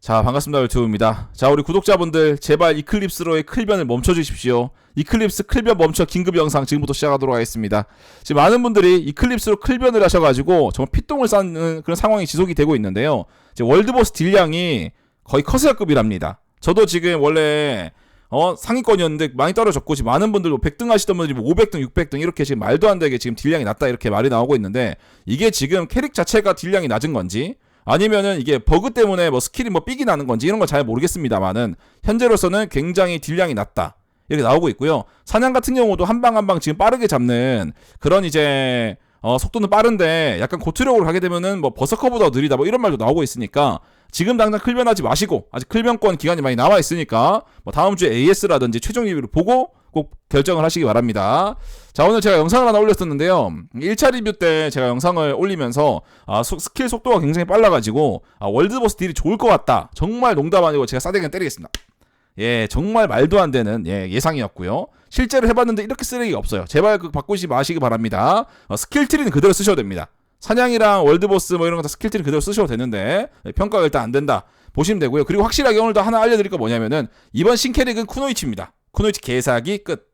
자, 반갑습니다. 유튜브입니다. 자, 우리 구독자분들, 제발 이클립스로의 클변을 멈춰 주십시오. 이클립스 클변 멈춰 긴급 영상 지금부터 시작하도록 하겠습니다. 지금 많은 분들이 이클립스로 클변을 하셔가지고 정말 피똥을 싸는 그런 상황이 지속이 되고 있는데요. 지금 월드보스 딜량이 거의 커세어급이랍니다. 저도 지금 원래 어, 상위권이었는데 많이 떨어졌고 지금 많은 분들 100등 하시던 분들이 뭐 500등, 600등 이렇게 지금 말도 안 되게 지금 딜량이 낮다 이렇게 말이 나오고 있는데 이게 지금 캐릭 자체가 딜량이 낮은 건지 아니면은 이게 버그 때문에 뭐 스킬이 뭐 삑이 나는 건지 이런 건잘 모르겠습니다만은 현재로서는 굉장히 딜량이 낮다. 이렇게 나오고 있고요. 사냥 같은 경우도 한 방 한 방 지금 빠르게 잡는 그런 이제 어, 속도는 빠른데 약간 고투력으로 가게 되면은 뭐 버서커보다 느리다 뭐 이런 말도 나오고 있으니까 지금 당장 클변하지 마시고 아직 클변권 기간이 많이 남아 있으니까 뭐 다음 주에 AS라든지 최종 리뷰를 보고 꼭 결정을 하시기 바랍니다. 자 오늘 제가 영상을 하나 올렸었는데요. 1차 리뷰 때 제가 영상을 올리면서 아, 소- 스킬 속도가 굉장히 빨라가지고 아, 월드보스 딜이 좋을 것 같다. 정말 농담 아니고 제가 싸대기 때리겠습니다. 예, 정말 말도 안 되는 예, 예상이었고요. 실제로 해봤는데 이렇게 쓰레기가 없어요. 제발 그 바꾸지 마시기 바랍니다. 어, 스킬 트리는 그대로 쓰셔도 됩니다. 사냥이랑 월드보스 뭐 이런 거 다 스킬 트리 그대로 쓰셔도 되는데 예, 평가가 일단 안 된다 보시면 되고요. 그리고 확실하게 오늘 도 하나 알려드릴 거 뭐냐면은 이번 신캐릭은 쿠노이치입니다. 쿠노이치 개사기 끝.